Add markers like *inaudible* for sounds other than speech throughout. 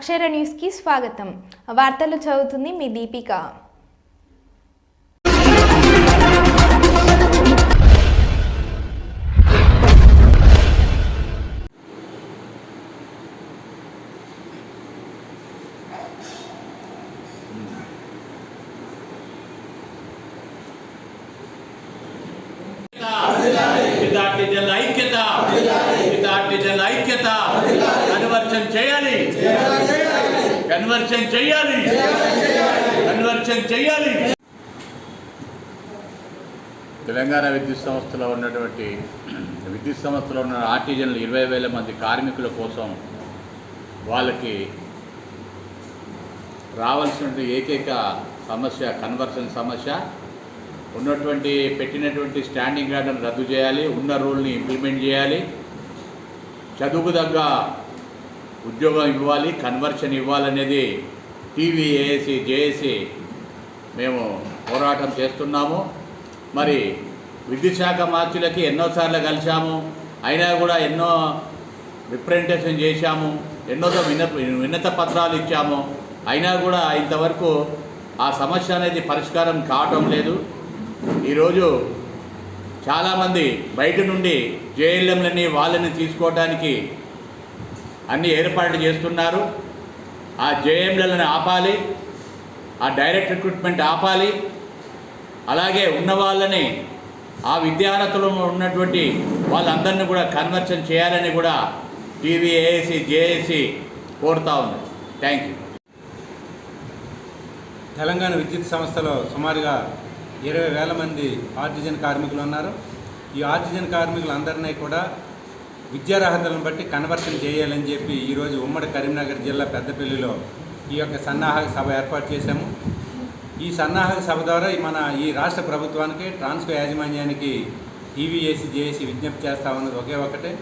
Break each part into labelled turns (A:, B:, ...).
A: అక్షర న్యూస్కి స్వాగతం. వార్తలు చదువుతుంది మీ దీపిక.
B: విద్యార్థిజల ఐక్యత. విద్యార్థిజల ఐక్యత. కన్వర్షన్ చేయాలి. కన్వర్షన్ చేయాలి. కన్వర్షన్ చేయాలి. తెలంగాణ విద్యుత్ సంస్థలో ఉన్నటువంటి *clears throat* విద్యుత్ సంస్థలో ఉన్న ఆర్టిజన్లు ఇరవై వేల మంది కార్మికుల కోసం వాళ్ళకి రావాల్సినటువంటి ఏకైక సమస్య కన్వర్షన్ సమస్య ఉన్నటువంటి పెట్టినటువంటి స్టాండింగ్ ఆర్డర్ని రద్దు చేయాలి ఉన్న రూల్ని ఇంప్లిమెంట్ చేయాలి. చదువుకు తగ్గ ఉద్యోగం ఇవ్వాలి కన్వర్షన్ ఇవ్వాలనేది టీవీ ఏఏసి జేఏసి మేము పోరాటం చేస్తున్నాము. మరి విద్యుత్ శాఖ మార్చులకి ఎన్నోసార్లు కలిశాము. అయినా కూడా ఎన్నో రిప్రజెంటేషన్ చేశాము. ఎన్నో విన్న విన్నత పత్రాలు ఇచ్చాము. అయినా కూడా ఇంతవరకు ఆ సమస్య అనేది పరిష్కారం కావటం లేదు. ఈరోజు చాలామంది బయట నుండి జేఎల్ఎంలని వాళ్ళని తీసుకోవడానికి అన్ని ఏర్పాట్లు చేస్తున్నారు. ఆ జేఎంలను ఆపాలి. ఆ డైరెక్ట్ రిక్రూట్మెంట్ ఆపాలి. అలాగే ఉన్న వాళ్ళని ఆ విద్యార్థులు ఉన్నటువంటి వాళ్ళందరినీ కూడా కన్వర్షన్ చేయాలని కూడా టీవీ ఏఏసి జేఏసి కోరుతా ఉంది. Thank you.
C: తెలంగాణ విద్యుత్ సంస్థలో సుమారుగా ఇరవై వేల మంది ఆర్టిజన్ కార్మికులు ఉన్నారు. ఈ ఆర్టిజన్ కార్మికులందరినీ కూడా విద్యార్హతలను బట్టి కన్వర్షన్ చేయాలని చెప్పి ఈరోజు ఉమ్మడి కరీంనగర్ జిల్లా పెద్దపల్లిలో ఈ యొక్క సన్నాహక సభ ఏర్పాటు చేశాము. ఈ సన్నాహక సభ ద్వారా మన ఈ రాష్ట్ర ప్రభుత్వానికి ట్రాన్స్కో యాజమాన్యానికి టీవీఏసి జేఏసి విజ్ఞప్తి చేస్తా ఉన్నది ఒకే ఒకటే.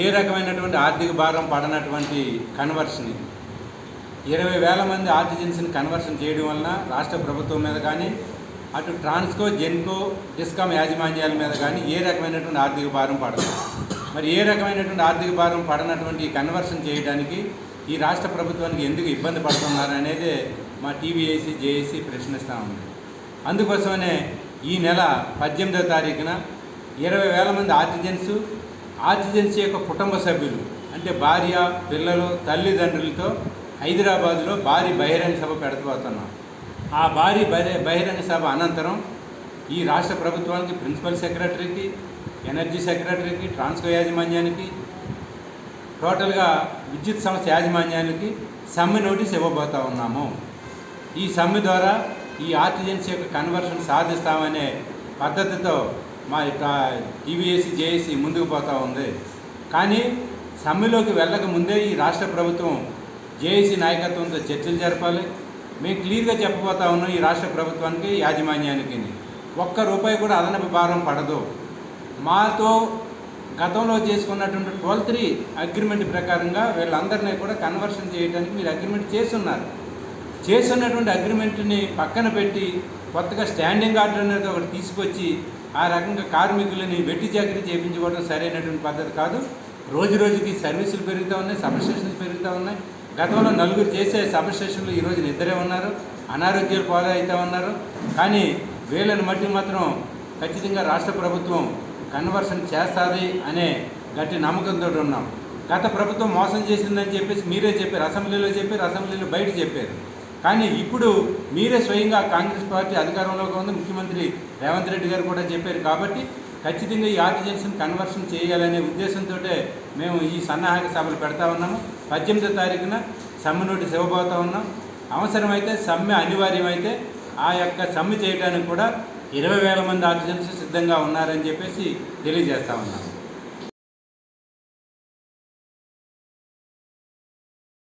C: ఏ రకమైనటువంటి ఆర్థిక భారం పడనటువంటి కన్వర్షన్ ఇది? ఇరవై వేల మంది ఆర్టిజన్స్ని కన్వర్షన్ చేయడం వలన రాష్ట్ర ప్రభుత్వం మీద కానీ అటు ట్రాన్స్కో జెన్కో డిస్కామ్ యాజమాన్యాల మీద కానీ ఏ రకమైనటువంటి ఆర్థిక భారం పడదు. మరి ఏ రకమైనటువంటి ఆర్థిక భారం పడనటువంటి కన్వర్షన్ చేయడానికి ఈ రాష్ట్ర ప్రభుత్వానికి ఎందుకు ఇబ్బంది పడుతున్నారు అనేది మా టీవీఏసీ జేఏసీ ప్రశ్నిస్తూ ఉంది. అందుకోసమనే ఈ నెల పద్దెనిమిదవ తారీఖున ఇరవై వేల మంది ఆర్టిజన్స్ ఆర్టిజన్స్ యొక్క కుటుంబ సభ్యులు అంటే భార్య పిల్లలు తల్లిదండ్రులతో హైదరాబాదులో భారీ బహిరంగ సభ పెడతబోతున్నాం. ఆ భారీ బహి బహిరంగ సభ అనంతరం ఈ రాష్ట్ర ప్రభుత్వానికి ప్రిన్సిపల్ సెక్రటరీకి ఎనర్జీ సెక్రటరీకి ట్రాన్స్కో యాజమాన్యానికి టోటల్గా విద్యుత్ సంస్థ యాజమాన్యానికి సమ్మె నోటీస్ ఇవ్వబోతా ఉన్నాము. ఈ సమ్మె ద్వారా ఈ ఆర్టిజన్స్ యొక్క కన్వర్షన్ సాధిస్తామనే పద్ధతితో మా టీవీఏసీ జేఏసీ ముందుకు పోతూ ఉంది. కానీ సమ్మెలోకి వెళ్ళక ముందే ఈ రాష్ట్ర ప్రభుత్వం జేఏసీ నాయకత్వంతో చర్చలు జరపాలి. మేము క్లియర్గా చెప్పబోతా ఉన్నాం ఈ రాష్ట్ర ప్రభుత్వానికి యాజమాన్యానికి ఒక్క రూపాయి కూడా అదనపు భారం పడదు. మాతో గతంలో చేసుకున్నటువంటి ట్వెల్వ్ త్రీ అగ్రిమెంట్ ప్రకారంగా వీళ్ళందరినీ కూడా కన్వర్షన్ చేయడానికి మీరు అగ్రిమెంట్ చేస్తున్నారు. చేస్తున్నటువంటి అగ్రిమెంట్ని పక్కన పెట్టి కొత్తగా స్టాండింగ్ ఆర్డర్ అనేది ఒకటి తీసుకొచ్చి ఆ రకంగా కార్మికులని వెట్టి చాకరీ చేయించుకోవడం సరైనటువంటి పద్ధతి కాదు. రోజు రోజుకి సర్వీసులు పెరుగుతూ ఉన్నాయి సబ్ స్టేషన్స్ పెరుగుతూ ఉన్నాయి. గతంలో నలుగురు చేసే సబ్ స్టేషన్లు ఈరోజు నిద్రే ఉన్నారు అనారోగ్యాలు పాలు అవుతూ ఉన్నారు. కానీ వీళ్ళని మట్టి మాత్రం ఖచ్చితంగా రాష్ట్ర ప్రభుత్వం కన్వర్షన్ చేస్తుంది అనే గట్టి నమ్మకంతో ఉన్నాం. గత ప్రభుత్వం మోసం చేసిందని చెప్పేసి మీరే చెప్పారు అసెంబ్లీలో చెప్పారు అసెంబ్లీలో బయట చెప్పారు. కానీ ఇప్పుడు మీరే స్వయంగా కాంగ్రెస్ పార్టీ అధికారంలోకి ఉంది ముఖ్యమంత్రి రేవంత్ రెడ్డి గారు కూడా చెప్పారు కాబట్టి ఖచ్చితంగా ఈ ఆర్టిజన్స్ని కన్వర్షన్ చేయాలనే ఉద్దేశంతో మేము ఈ సన్నాహక సభలు పెడతా ఉన్నాము. పద్దెనిమిదో తారీఖున సమ్మె నోటీస్ ఇవ్వబోతా ఉన్నాం. అవసరమైతే సమ్మె అనివార్యమైతే ఆ యొక్క సమ్మె చేయడానికి కూడా ఇరవై వేల మంది ఆర్టిజన్స్ సిద్ధంగా ఉన్నారని చెప్పేసి తెలియజేస్తా ఉన్నాను.